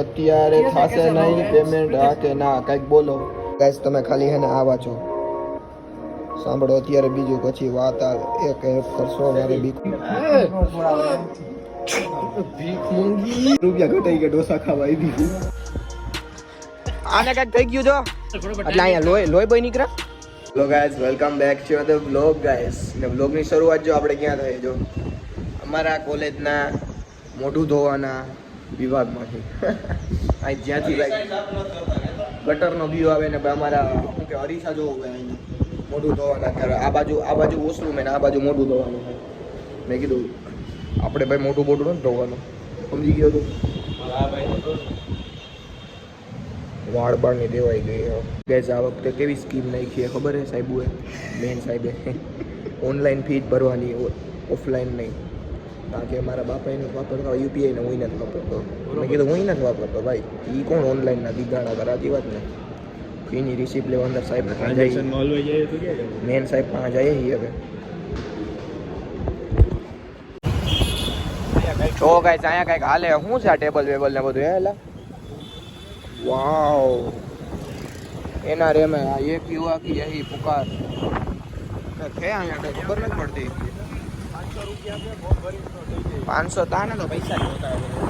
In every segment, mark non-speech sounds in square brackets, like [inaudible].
અત્યારે થશે નહીં પેમેન્ટ હા કે ના કંઈક બોલો. ગાઈસ તમે ખાલી હે ને આ વાંચો સાંભળો અત્યારે બીજું પછી વાત આવે એક એક કરશો મારે બીક રૂપિયા ઘટાઈ ગયા ડોસા ખાવા આવી ગયું આને કંઈક થઈ ગયું જો એટલે અહીંયા લોહી લોહી બોય નીકળે? Hello guys welcome back to the vlog guys ને વ્લોગની શરૂઆત જો આપણે ક્યાં થઈ જો. અમારા કોલેજના મોઢું ધોવાના વિભાગમાંથી અહીં જ્યાંથી લાઈક ગટરનો વ્યૂ આવે ને અમારા, શું કે અરીસા જોવું હોય અહીં મોઢું ધોવાના ત્યારે આ બાજુ આ બાજુ વોશરૂમ ને આ બાજુ મોઢું ધોવાનું મેં કીધું, આપણે ભાઈ મોઢું મોઢું નથી ધોવાનું. સમજી ગયો તું? વાળ બાળની દેવાઈ ગઈ ગેસ આ વખતે કેવી સ્કીમ નાખી ખબર હે સાહેબુએ? મેન સાહેબે. ઓનલાઈન ફી જ ભરવાની ઓફલાઈન નહીં. કારણ કે મારા બાપા એને વાપરતા યુપીઆઈ ને હું નથી વાપરતો. મેં કીધું હું નથી વાપરતો ભાઈ. એ કોણ ઓનલાઈન ના દીગાણા કરાતી વાત ને ફીની રિસિપ્ટ લેવા અંદર સાહેબ જાય મેન સાહેબ પાસે જાય હવે. જો ગાઈસ અહીંયા કંઈક હાલે. શું છે આ ટેબલ વેબલ ને બધું હેલા વાવ એના રે મેં આ એક યુવા કી યહી પુકાર. કે અહીંયા કઈ ખબર નથી પડતી. પાંચસો તો પૈસા હોતા હોય.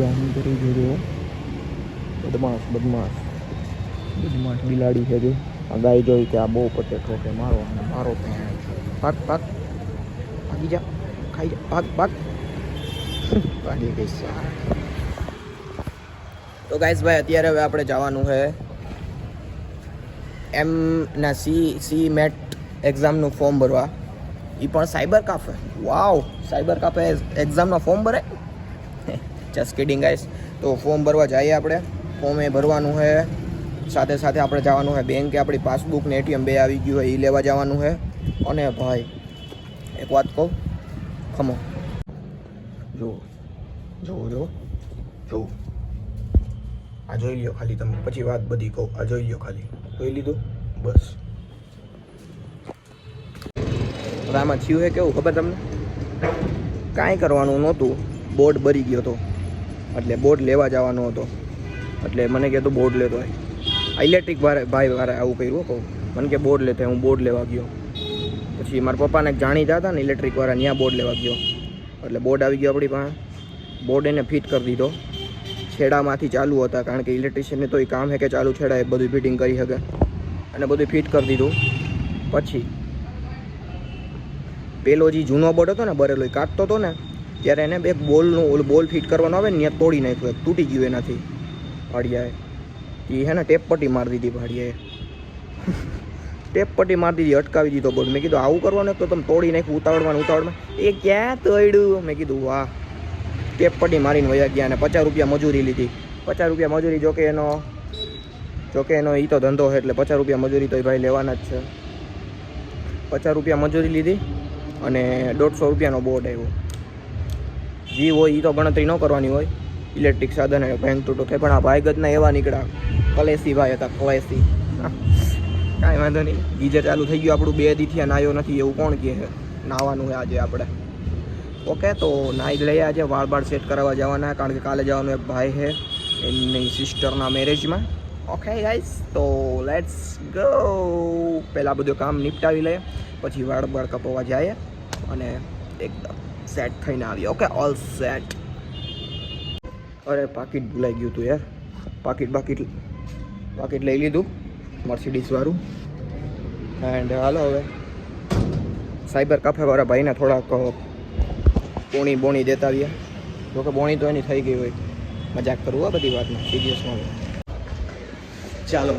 આમ કરી જોજો બદમાશ બદમાશ. બદમાશ બિલાડી છે જો. આ ગાય જોઈ કે આ બહુ પતે ઠોકે, મારો મારો ત્યાં ભાગ પાક ભાગી જા, ખાઈ જા. ભાગ પાક ભાગી ગઈ તો ગાઈસ ભાઈ, અત્યારે હવે આપણે જવાનું છે એમ ના સી સી મેટ એક્ઝામનું ફોર્મ ભરવા. એ પણ cyber cafe. Wow cyber cafe એક્ઝામના form ભરે જસ્ટ કિડિંગ ગાઈસ તો ફોર્મ ભરવા જઈએ આપણે. ફોર્મ એ ભરવાનું છે સાથે સાથે આપણે જવાનું છે બેંકે આપણી પાસબુક ને એટીએમ બે આવી ગયું હોય એ લેવા જવાનું છે અને ભાઈ, એક વાત કહું, ખમો. જો જુઓ જો જુઓ આ જોઈ લ્યો ખાલી તમે. પછી વાત બધી કહું, આ જોઈ લ્યો ખાલી. જોઈ લીધું? બસ. હવે આમાં થયું છે કેવું ખબર તમને? કાંઈ કરવાનું નહોતું. બોર્ડ ભરી ગયો હતો. એટલે બોર્ડ લેવા જવાનો હતો. એટલે મને કહેતો બોર્ડ લેતો હોય ઇલેક્ટ્રિક ભાઈ વાળા આવું કર્યું કહું. મને કે બોર્ડ લેતા હું બોર્ડ લેવા ગયો. પછી મારા પપ્પાને જાણીતા હતા ને ઇલેક્ટ્રિક વાળા ત્યાં બોર્ડ લેવા ગયો. એટલે બોર્ડ આવી ગયો આપણી પાસે. બોર્ડ એને ફિટ કરી દીધો. છેડામાંથી ચાલુ હતા, કારણ કે ઇલેક્ટ્રિશિયનને તો એ કામ છે કે ચાલુ છેડા એ બધું ફિટિંગ કરી શકે. અને બધું ફિટ કરી દીધું. પછી પેલો જે જૂનો બોર્ડ હતો ને બરેલો, એ કાઢતો હતો ને, ત્યારે એને એક બોલનું ઓલું બોલ ફિટ કરવાનો આવે ને ત્યાં તોડી નાખ્યું. તૂટી ગયું એનાથી. ભાડિયાએ એ હે ને ટેપ પટ્ટી મારી દીધી ભાડિયાએ ટેપ મારી દીધી, અટકાવી દીધો બોલ. મેં કીધું, આવું કરવાનું તો તમે તોડી નાખ્યું, ઉતાવળમાં ઉતાવળમાં. એ ક્યાં તોડ્યું? મેં કીધું, વાહ. ટેપ મારીને વયા ગયા અને પચાસ રૂપિયા મજૂરી લીધી. પચાસ રૂપિયા મજૂરી જોકે એનો જોકે એનો એ તો ધંધો છે એટલે પચાસ રૂપિયા મજૂરી તો એ ભાઈ લેવાના જ છે. પચાસ રૂપિયા મજૂરી લીધી અને દોઢસો રૂપિયાનો બોર્ડ આવ્યો જી હોય એ તો ગણતરી ન કરવાની હોય. ઇલેક્ટ્રિક સાધન ભેંગ તૂટો થાય. પણ આ ભાઈ ગતના એવા નીકળ્યા. કલેસી ભાઈ હતા કલેસી કાંઈ વાંધો નહીં. ગીઝર ચાલુ થઈ ગયું. આપણું બે દીથી નાયો નથી. એવું કોણ કહે નાવાનું છે આજે આપણે. ઓકે, તો નાઈ લઈએ આજે. વાળ બાળ સેટ કરાવવા જવાના. કારણ કે કાલે જવાનું એક ભાઈ છે. એમની સિસ્ટરના મેરેજમાં ઓકે ગાઈસ તો લેટ્સ ગો પહેલાં બધું કામ નિપટાવી લઈએ. પછી વાળ બાળ કપાવવા જઈએ. અને એકદમ સેટ થઈને આવીએ. ઓકે ઓલ સેટ અરે, પાકીટ ભૂલાઈ ગયું હતું યાર. પાકીટ બાકીટ, પાકીટ લઈ લીધું મર્સિડીઝવાળું. એન્ડ હાલો હવે. સાયબર કાફેવાળા ભાઈને થોડાક બોણી બોણી દેતા આવ્યા જોકે બોણી તો એની થઈ ગઈ હોય. મજાક કરવું આ બધી વાતમાં સિરિયસમાં ચાલો.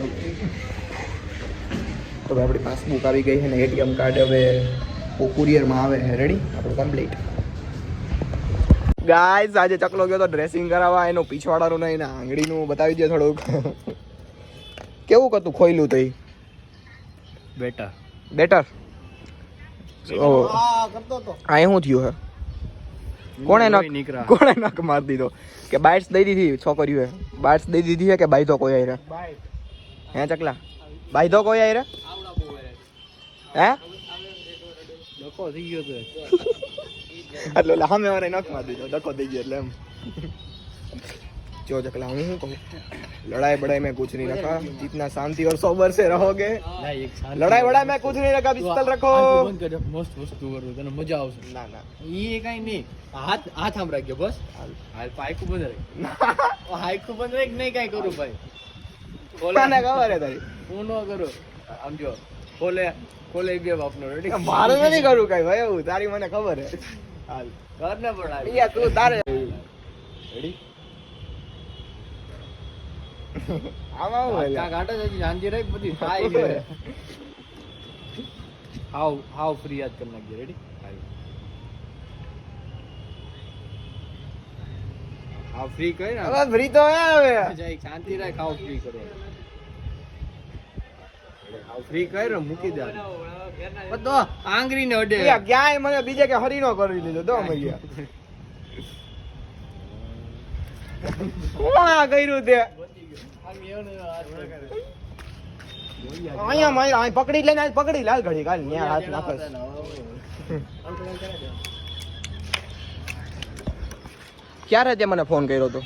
તો ભાઈ આપણી પાસબુક આવી ગઈ છે ને એટીએમ કાર્ડ હવે કુરિયરમાં આવે રેડી આપણું કમ્પ્લીટ ગાઈઝ આજે ચકલો ગયો તો ડ્રેસિંગ કરાવવા એનું પીછવાડાનું નહીં ના આંગળીનું બતાવી દે થોડુંક. કેવું કતું ખોયલું તો બેટર બેટર આ કરતો તો. આ શું થયું હે? કોણે નક કોણે નક મારી દીધો? કે બાઇટ્સ દઈ દીધી છોકરીઓએ? બાઇટ્સ દઈ દીધી છે કે બાઈધો કોઈ આયરે? હે ચકલા? બાઈધો કોઈ આયરે? હે? ડકો થઈ ગયો તો. એટલે એટલે સામે વાળા નાખ મારી દીધો ડખો થઈ જો ચકલા હું શું કહું લડાઈ બડાઈ મેં કુછ નહીં રખા જીતના શાંતિ ઓર સોબર સે રહોગે લડાઈ બડાઈ મેં કુછ નહીં રખા પિસ્તલ રખો મસ્ત વસ્તુ કરું તને મજા આવશે ના ના એ કઈ નહીં હાથ હાથ આમ રાખ્યો બસ હાલ પાયકું બંધ રાખ હાયકું બંધ રાખ નહીં કઈ કરું ભાઈ કોને ખબર હે તારી હું ન કરું આમ જો ખોલે ખોલે બે બાપનો મારે નથી કરું કઈ ભાઈ તારી મને ખબર હે હાલ ને યા તું તારે રેડી આમાં હું બધી થાય છે હાવ હાવ ફ્રી યાદ કરી નાખજે રેડી હાવ ફ્રી કરી ને ફ્રી તો હવે શાંતિ રાખ હાવ ફ્રી કરો ફ્રી કર્યો મૂકી દે. તો આંગરી ને અડે. ક્યાંય મને બીજે કે હરીનો કરી લીધો. તો મૈયા કોણ આ કર્યું તે? અહીંયા મારી અહીં પકડી લઈને અહીં પકડી લાલ ઘડી કાલ ન્યા હાથ નાખે ક્યારે તે મને ફોન કર્યો તો?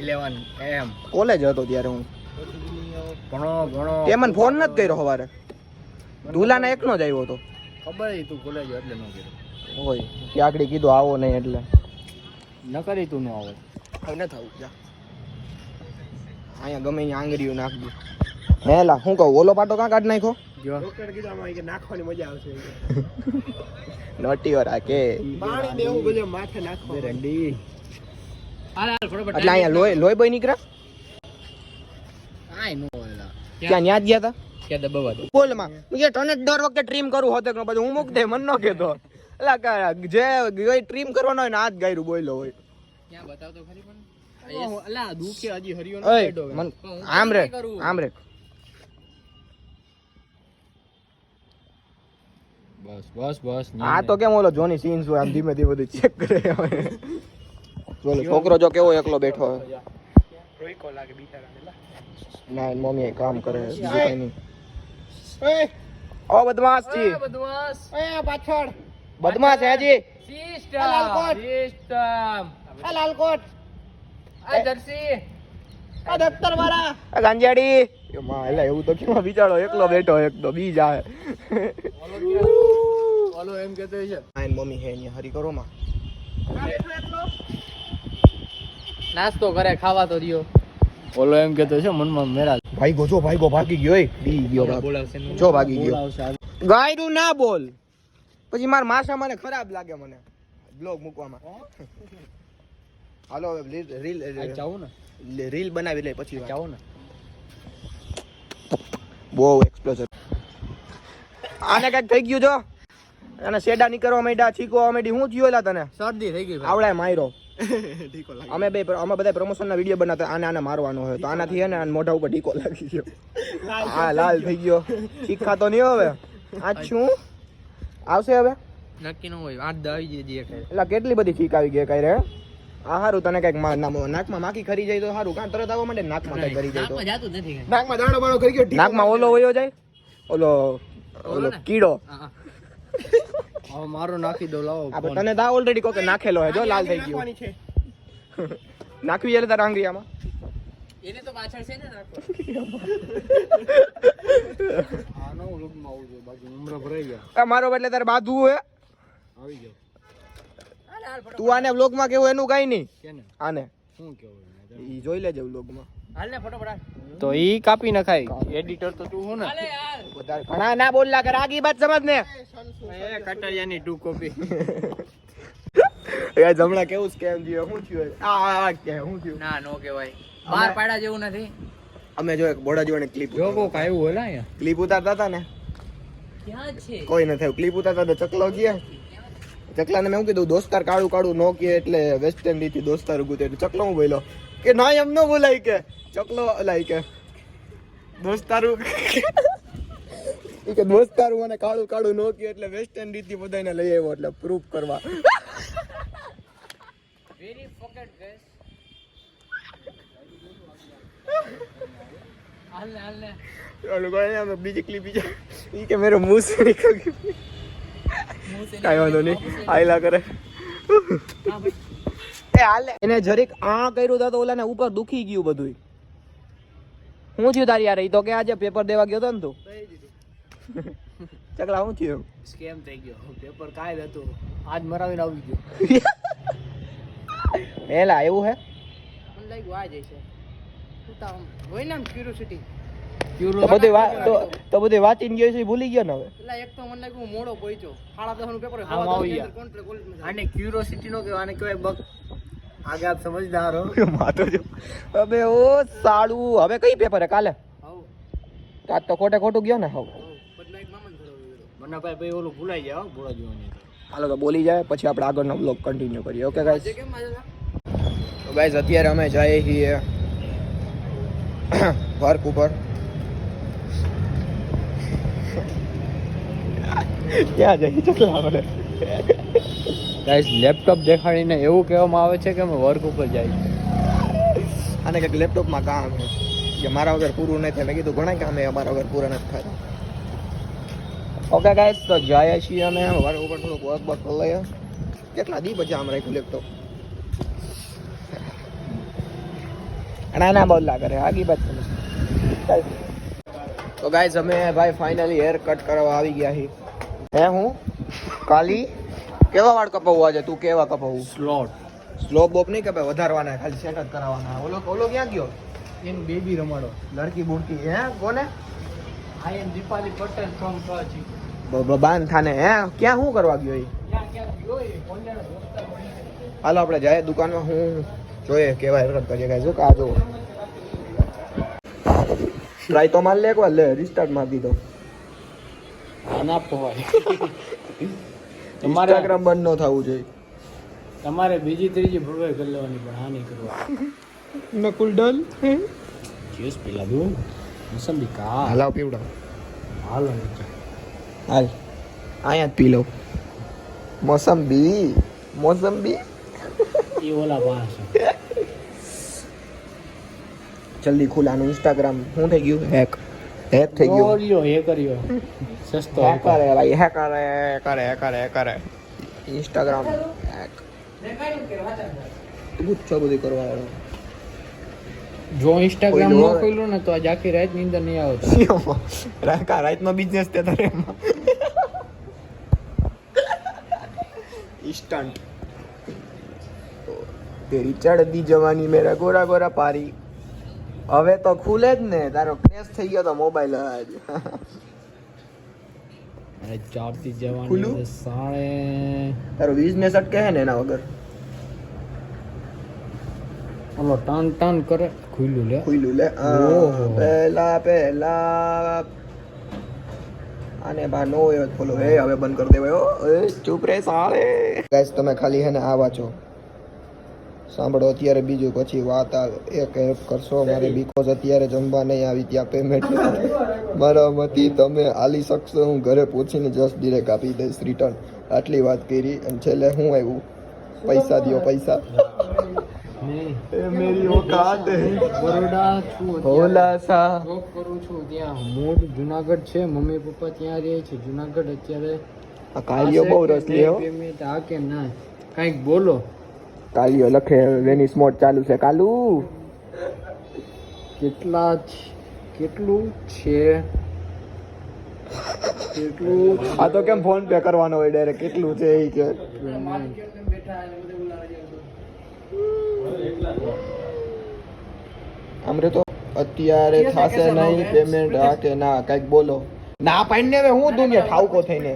ઇલેવન એમ કોલેજ હતો ત્યારે હું. તે મને ફોન નથી કર્યો સવારે ધુલાના એકનો જ આવ્યો હતો. ખબર હતી તું કોલેજ એટલે ન કર્યો. હોય ત્યાં આગળ કીધું આવો નહીં એટલે. ન કરી તું ન આવો. હવે ન થવું જા. અહીંયા ગમે અહીંયા આંગળીઓ નાખજો હેલા શું કહું ઓલો પાટો કાં કાઢ નાખ્યો? નાખવાની મજા આવશે. નોટી ઓરા કે પાણી દેવું બધે માથે નાખો રંડી એટલે અહીંયા લોહી લોહી બોય નીકળ્યા? કાઈ નો એલા ક્યાં ન્યા જ ગયા હતા કે દબાવા દો બોલમાં જે તને દર વખતે ટ્રીમ કરું હોતે કે પછી હું મૂક દે મન ન કેતો એટલે કે જે ગઈ ટ્રીમ કરવાનો હોય ને આ જ ગાયરું બોલ્યો હોય ક્યાં બતાવતો ખરી પણ અલા દુખે હજી હરિયો ન ઓય કાઢ્યો મન પણ હું આમ રે આમ રે બસ બસ બસ આ તો કેમ ઓલો જોની સીન શું આમ ધીમે ધીમે બધું ચેક કરે હવે છોકરો જો કેવો એકલો બેઠો હોય ના મમ્મી કામ કરે બીજું કઈ નહીં. ઓ બદમાશ જી. બદમાશ. પાછળ. બદમાશ હે જી. સિસ્ટમ લાલકોટ. સિસ્ટમ. આ લાલકોટ આ જર્સી. આ દફતર વાળા આ ગાંજાડી એ માં એલા એવું તો કેમ બિચારો એકલો બેઠો એક તો બી જાય. ઓલો એમ કહેતો છે. આ મમ્મી હે ને હરી કરો માં. નાસ્તો કરે ખાવા તો દિયો. ઓલો એમ કેતો છે મનમાં મેરા ભાઈ ગો જો ભાઈ ગો ભાગી ગયો એ. બી ગયો બોલાવશે જો ભાગી ગયો. ગાયરું ના બોલ. પછી માર માસા મને ખરાબ લાગે મને. બ્લોગ મૂકવામાં. હાલો હવે રીલ જાવું ને. રીલ બનાવી લે પછી. જાવું ને. બહુ એક્સપ્લોઝર આને કંઈક થઈ ગયું જો. અને શેડા નીકળવા માંડ્યા છીકવા માંડી હું થયું એલા તને? શરદી થઈ ગઈ આવડે આવડાય માર્યો [laughs] અમે બે અમે બધા પ્રમોશન ના વીડિયો બનાવતા આને આને મારવાનો હોય તો. આનાથી હે ને આને મોઢા ઉપર ટીકો લાગી ગયો. હા લાલ થઈ ગયો. ચીખા તો નહીં હવે. આ શું આવશે હવે? નક્કી ન હોય આઠ આવી જઈએ એટલે કેટલી બધી ઠીક આવી ગઈ કઈ રે? આ હારું તને કંઈક નાકમાં માખી ખરી જાય તો સારું કાં તરત આવવા માટે નાકમાં કઈ કરી જાય તો? નાકમાં જાતું જ નથી કાંઈ. નાકમાં દાણો બાણો કરી ગયો નાકમાં ઓલો વયો જાય? ઓલો ઓલો કીડો. હવે મારો નાખી દો લાવો આપણે તને દા ઓલરેડી કોકે નાખેલો હે. જો લાલ થઈ ગયો. નાખવી એટલે તારા આંગળીયામાં. એને તો પાછળ છે ને આનો લૂકમાં આવું જોઈએ, બાકી ઉમરા ભરાઈ ગયા. મારો એટલે તારે બાધવું હે. આવી ગયો. તું આને વ્લોગમાં કેવું એનું કઈ નહીં. આને. શું કેવું ઈ જોઈ લેજે વ્લોગમાં તો ઈ કાપી નખાય. એડિટર તો તું હું ને? ઘણા ના બોલલા કર આગી બાત સમજ ને. એ કટરિયાની ટુ કોપી એ જમણા કેવું સ્કેમ થયો? શું થયું? આ આ આ કે શું થયું? ના નો કહેવાય. બાર પાડા જેવું નથી. અમે જો એક બોડા જોડે ક્લિપ જો કોક આવ્યું હોય ને ક્લિપ ઉતારતા હતા ને? ક્યાં છે? કોઈ ન થયું. ક્લિપ ઉતારતા તો ચકલો ગયા. ચકલાને મેં શું કીધું? દોસ્તાર કાળું કાળું નો કે એટલે વેસ્ટ ઇન્ડિઝથી દોસ્તાર ઉગું એટલે ચકલો હું બોલ્યો? કે ના એમ ન બોલાય કે. ચકલો લાય કે. દોસ્ત તારું કે દોસ્તારું મને કાળું કાળું નોક્યું એટલે વેસ્ટર્ન રીતિ બધાને લઈ આવ્યો એટલે પ્રૂફ કરવા. વેરી ફોકેટ ગેસ હાલ ને હાલ ને ઓલું અમે બીજી ક્લિપ બીજા ઈ કે મેરો મુંહ સે નિકલ ગયું. કાંઈ વાંધો નહીં. આયલા કરે. એ હાલે. એને જરીક આ કર્યું તા ઓલાને ઉપર દુખી ગયું બધું હું થયું તારી યાર? એ તો કે આજે પેપર દેવા ગયો તો ને તું? [laughs] ચકલા હું થયું? સ્કેમ થઈ ગયો. પેપર કાંઈ હતું. આજ મરાવીને આવી ગયો. [laughs] એલા એવું હે? મને લાગ્યું આ છે તામ હોય ને ક્યુરિયોસિટી તો બધું વાત તો તો બધું વાંચીને ગયો છે ભૂલી ગયો ને હવે? એટલે એક તો મને લાગ્યું હું મોડો પહોંચ્યો સાડા દસનું પેપર અને ક્યુરોસિટી નો કહેવાય આને કહેવાય બક. આગે આપ સમજદાર હો. માતો જો. હવે ઓ સાડું હવે કઈ પેપર હે કાલે? હવ. આજ તો ખોટે ખોટું ગયો ને હવે. મને ભાઈ ભાઈ ઓલું ભૂલાઈ જાય ભૂલા ને હાલો તો બોલી જાય પછી આપણે આગળનો બ્લોગ કન્ટિન્યુ કરીએ. ઓકે ગાઈસ તો ગાઈસ અત્યારે અમે જઈએ છીએ [coughs] વર્ક ઉપર. ક્યાં જઈએ ચકલા આપણે? ગાઈસ લેપટોપ દેખાડીને એવું કહેવામાં આવે છે કે અમે વર્ક ઉપર જાય આને કંઈક લેપટોપમાં કામ કે મારા વગર પૂરું નહીં થાય. મેં કીધું ઘણા કામ છે અમારા વગર પૂરા નથી થાય. ઓકે ગાઈસ તો જાય છીએ અમે. વર્ક ઉપર થોડુંક વર્ક વર્ક કરી લઈએ. કેટલા દી પછી આમ રાખ્યું લેપટોપ અને આના બદલા કરે. આગી તમે ચાલ. તો ગાઈઝ અમે ભાઈ ફાઇનલી હેર કટ કરવા આવી ગયા છીએ. હે હું? કાલી? કેવા વાળ કપાવું આજે? તું કેવા કપાવું? સ્લોટ સ્લો બોપ નહીં કપાય વધારવાના ખાલી સેટ જ કરાવવાના ઓલો ઓલો ક્યાં ગયો? એનું બેબી રમાડો. લડકી બુડકી હે? કોને? I am Deepali Patel from Karachi બાન થાને હે? ક્યાં શું કરવા ગયો એ હાલો આપણે જાય દુકાનમાં હું જોઈએ કેવા હેરકટ કરીએ કાંઈ જો કાં આ જો ટ્રાય તો માર લે એકવાર લે રિસ્ટાર્ટ માર દીધો. ના પોવાય. તમારે ઇન્સ્ટાગ્રામ બંધ ન થવું જોઈએ. તમારે બીજી ત્રીજી ભૂવે કરી લેવાની પણ હા નહીં કરવા. નકુલ ડલ જ્યુસ પીલા દો. મોસંબી કા હલાવ પીવડાવ. હાલો હાલ. અહીંયા જ પી લો મોસંબી મોસંબી. એ ઓલા પાસે જલ્દી ખુલાનું ઇન્સ્ટાગ્રામ શું થઈ ગયું? હેક હેક થઈ ગયું. કર્યો એ કર્યો. સસ્તો હે કરે ભાઈ હે કરે હે કરે કરે કરે ઇન્સ્ટાગ્રામ હેક તું છો બધું કરવા વાળો જો ઇન્સ્ટાગ્રામ નો નો- ખોલ્યું ને તો આજ આખી રાત નીંદર નહીં આવતો. રાકા રાતનો બિઝનેસ તે તારે ઇન્સ્ટન્ટ તે રિચાર્ડ દી જવાની મેરા ગોરા ગોરા પારી. હવે તો ખુલે જ ને તારો ક્રેશ થઈ ગયો તો મોબાઈલ જ અરે ચારથી જવાનું સાળે. તારો બિઝનેસ અટકે હે ને એના વગર? ઓલો ટન ટન કરે ખુલ્લું લે. ખુલ્લું લે. પહેલા પહેલા. આને બા નો હોય ફોલો એ હવે બંધ કરી દેવાયો. એ ચૂપ રે સાળે. ગાઈસ તમે ખાલી હે ને આ વાંચો. સાંભળો અત્યારે બીજું પછી વાત આવે એક હેલ્પ કરશો મારે બીકોઝ અત્યારે જમવા નહીં આવી ત્યાં પેમેન્ટ મારા મતી તમે આલી શકશો હું ઘરે પહોંચીને જસ્ટ ડિરેક્ટ આપી દઈશ રિટર્ન આટલી વાત કરી અને છેલ્લે હું આવ્યું? પૈસા દ્યો પૈસા. મેરી ઓકાત બરોડા છું ભોલા સા કરું છું ત્યાં. મૂળ જુનાગઢ છે. મમ્મી પપ્પા ત્યાં રહે છે. જુનાગઢ અત્યારે આ કાલિયો બહુ રસ લ્યો પેમેન્ટ આ કે ના? કાંઈક બોલો. કાલિયો લખે વેનિસ મોડ ચાલુ છે. કાલુ! કેટલા કેટલું છે? કેટલું આ તો કેમ ફોન પે કરવાનો હોય ડાયરેક્ટ કેટલું છે એ કે? આમરે તો અત્યારે થાશે નહીં પેમેન્ટ હા કે ના કંઈક બોલો. ના પાડીને હવે હું દુનિયા ઠાવકો થઈને.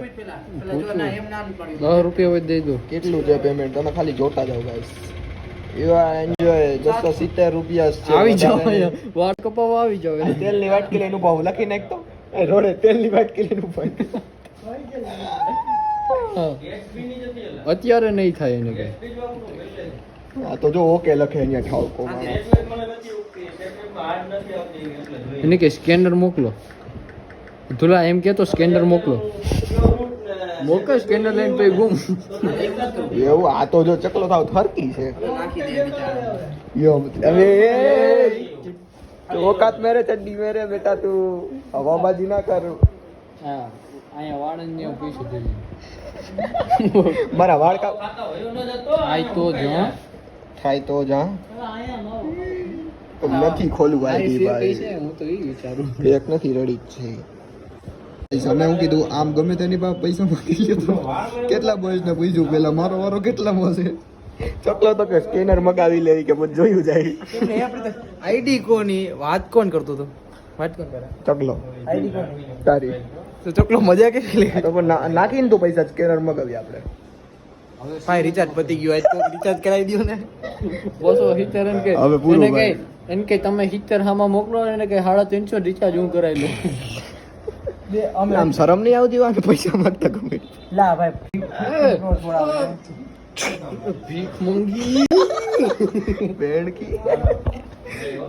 દસ રૂપિયા હોય દઈ દો. કેટલું છે પેમેન્ટ તમે ખાલી જોતા જાઓ ગાઈસ યુ એન્જોય જસ્ટ સિત્તેર રૂપિયા આવી જાઓ વધારે નહીં. અહીંયા. વાળ કપાવવા આવી જાઓ તેલની વાટકી લઈને ઊભા હું લખી નાખતો એ રોડે તેલની વાટકી લઈને ઊભા અત્યારે નહીં થાય એને કઈ. આ તો જો ઓકે લખે અહીંયા ઠાવકો એને કે સ્કેનર મોકલો. ધુલા એમ કે તો સ્કેનર મોકલો. મોકલ સ્કેનર લઈને પછી ગુમ. એવું આ તો જો ચકલો થાવ થરકી છે. હવે ઓકાત મેરે ચડ્ડી મેરે બેટા તું. હવાબાજી ના કર. હા અહીંયા વાળન ને પૈસા દેવી મારા વાળ કા આય તો જો થાય તો જા નથી ખોલવું આવી ભાઈ. હું તો એ વિચારું. એક નથી રડી જ છે. પૈસા. મેં હું કીધું આમ ગમે તેની પાસે પૈસા માંગી લીધો કેટલા બોયસ ને પૂછ્યું? પેલા મારો વારો કેટલામાં છે? ચકલો તો કે સ્કેનર મગાવી લેવી કે બધું જોયું જાય. આઈડી કોની? વાત કોણ કરતો હતો? વાત કોણ કરે? ચકલો. આઈડી કોણ? તારી. તો ચકલો મજા કે લે? તો પણ ના- નાખીને તો પૈસા સ્કેનર મગાવી આપણે. ભાઈ રિચાર્જ પતી ગયો. આજ તો રિચાર્જ કરાવી દો ને. બોસો હિતર એમ કે હવે પૂરું એને એને તમે હિતર હામાં મોકલો એને કે સાડા ત્રણસો રિચાર્જ હું કરાવી લઉં બે અમે આમ શરમ નહીં આવતી હોય કે પૈસા માંગતા ગમે લા ભાઈ ભીખ મંગી? બેન કી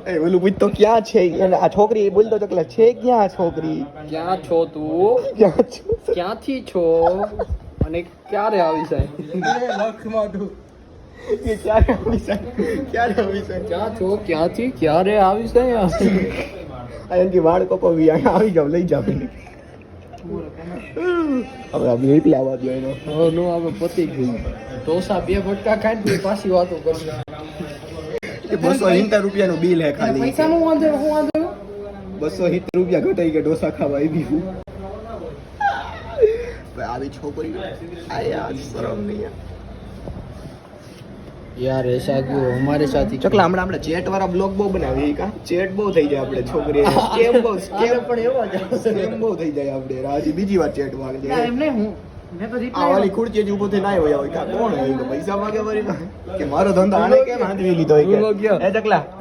એ ઓલું પૂછ તો ક્યાં છે? અને આ છોકરી બોલતો ચકલા છે ક્યાં છોકરી? ક્યાં છો તું? ક્યાં છો? ક્યાંથી છો? અને ક્યારે આવી જાય કે ક્યારે આવી જાય ક્યારે આવી ક્યાં છો? ક્યાંથી? ક્યારે આવી આ એનથી વાળ કપાવી આવી જાવ લઈ જાવ હવે આ બ્રેક લાવવા દો એનો. હવે નો હવે પતી ગયું. ઢોસા બે ભટકા ખાઈ પાછી વાતો કરશે. બસો સિત્તેર રૂપિયાનું બિલ હે ખાલી. પૈસાનું વાંધો હું વાંધો બસો સિત્તેર રૂપિયા ઘટાઈ ગયા ઢોસા ખાવા આવી ભાઈ આવી છોકરી આ યાર શરમ નહીં યાર એસા ગયો અમારે સાથે ચકલા હમણાં આપણે ચેટ વાળા બ્લોગ બહુ બનાવી કા? ચેટ બહુ થઈ જાય આપણે છોકરી સ્કેમ બહુ સ્કેમ [laughs] પણ એવો જ સ્કેમ બહુ થઈ જાય આપણે રાજી બીજી વાર ચેટ માંગે એમ નહીં હું ખુરચી જ ઊભો હોય કોણ હોય? પૈસા માંગે કે મારો ધંધો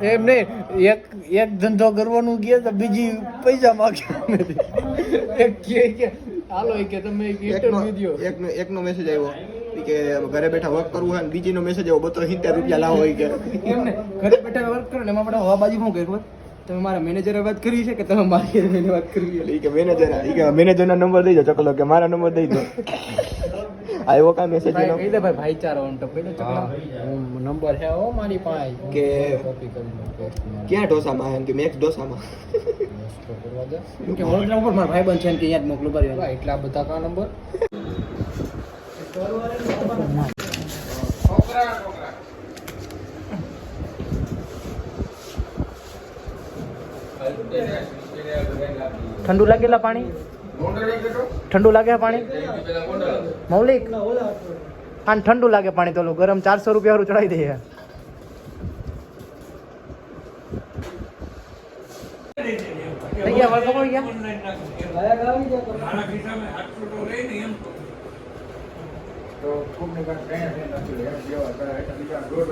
એમ નહીં એક એક ધંધો કરવાનું કે બીજી પૈસા માંગે. [laughs] એક કે તમે એકનો મેસેજ આવ્યો. કે ઘરે બેઠા વર્ક કરવું હોય બીજી બીજીનો મેસેજ એવો બતો સિત્તેર રૂપિયા લાવો હોય કે. એમને ઘરે બેઠા વર્ક કરો ને એમાં આપણે હવાબાજી શું કર્યું? તમે મારા મેનેજરે વાત કરી છે કે તમે મારી હારે વાત કરી છે? એટલે કે મેનેજર ઈ કે મેનેજરના નંબર દઈ દો ચકલો કે મારા નંબર દઈ દો. આવ્યો કા મેસેજ ભાઈ એનો? કહી દે ભાઈ ભાઈચારો આમ તો પેલો ચકલો. નંબર છે ઓ મારી પાસે. કે કોપી કરી ક્યાં ઢોસામાં એમ કે મેક્સ ઢોસામાં. કે વડોદરા ઉપર મારા ભાઈબંધ છે ને કે અહીંયા જ મોકલું કર્યો એટલા બધા કા નંબર ઠંડુ લાગેલા પાણી ઠંડુ લાગે પાણી મૌલિક હા ઠંડુ લાગે પાણી તો ઓલું ગરમ ચારસો રૂપિયા વાળું ચડાવી દઈએ થઈ ગયા વળકો પડી ગયા તો ખૂબ ને કાંઈ નથી એમ જેવા હતા બીજા રોડ